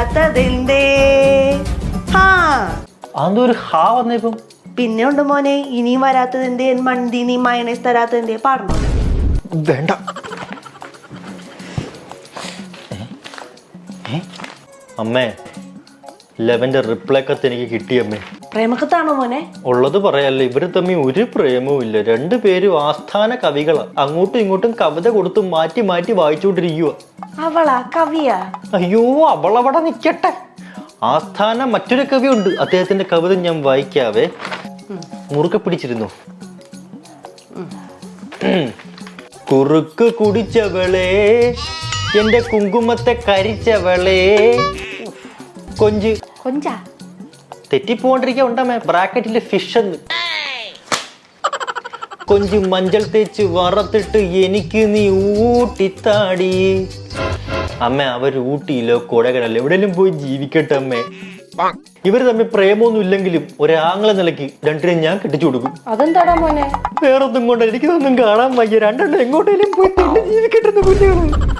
വരാത്തതെന്തേ ഹാ. അതെന്തോ ഒരു ഹാ വന്നിപ്പം പിന്നെ ഉണ്ട് മോനെ ഇനിയും വരാത്തതെന്തേ? മണ്ടി നീ മയണേസ് തരാത്തതെന്തേ? പാടണോ വേണ്ട. അമ്മേ ലെവന്റെ റിപ്ലൈ കത്ത് എനിക്ക് കിട്ടി അമ്മേ പ്രേമക്കത്താണോ മോനെ? ഉള്ളത് പറയാല്ല ഇവർ തമ്മിൽ ഒരു പ്രേമവും ഇല്ല രണ്ടുപേരും ആസ്ഥാന കവികളാ. അങ്ങോട്ടും ഇങ്ങോട്ടും കവിത കൊടുത്ത് മാറ്റി മാറ്റി വായിച്ചുകൊണ്ടിരിക്കുക അവളാ കവിയാ? അയ്യോ അവളവിടെ നിക്കട്ടെ. ആസ്ഥാന മറ്റൊരു കവിയുണ്ട്. അദ്ദേഹത്തിന്റെ കവിത ഞാൻ വായിക്കാവേ. മുറുക്കെ പിടിച്ചിരുന്നു. കുറുക്ക് കുടിച്ചവളെ എന്റെ കുങ്കുമത്തെ കരിച്ചവളെ. കൊഞ്ച്. കൊഞ്ചാ? തെറ്റിപ്പോണ്ടിരിക്കുക ഉണ്ടമ്മേ ബ്രാക്കറ്റിൽ ഫിഷ് എന്ന്. കൊഞ്ചു മഞ്ചൾ തേച്ച് വറത്തിട്ട് എനിക്ക് നീ ഊട്ടിത്താടി. അമ്മ അവർ ഊട്ടിയിലോ കൊടകടല്ലോ എവിടെയെങ്കിലും പോയി ജീവിക്കട്ടെ അമ്മേ. ഇവർ തമ്മിൽ പ്രേമൊന്നും ഇല്ലെങ്കിലും ഒരാങ്ങളെ നിലയ്ക്ക് രണ്ടിനെ ഞാൻ കെട്ടിച്ചു കൊടുക്കും. അതെന്താടാ മോനെ? വേറൊന്നും കൊണ്ട് എനിക്കിതൊന്നും കാണാൻ വയ്യ. രണ്ടെണ്ണം എങ്ങോട്ടേലും പോയി തെണ്ടി ജീവിക്കട്ടെ കുഞ്ഞുങ്ങൾ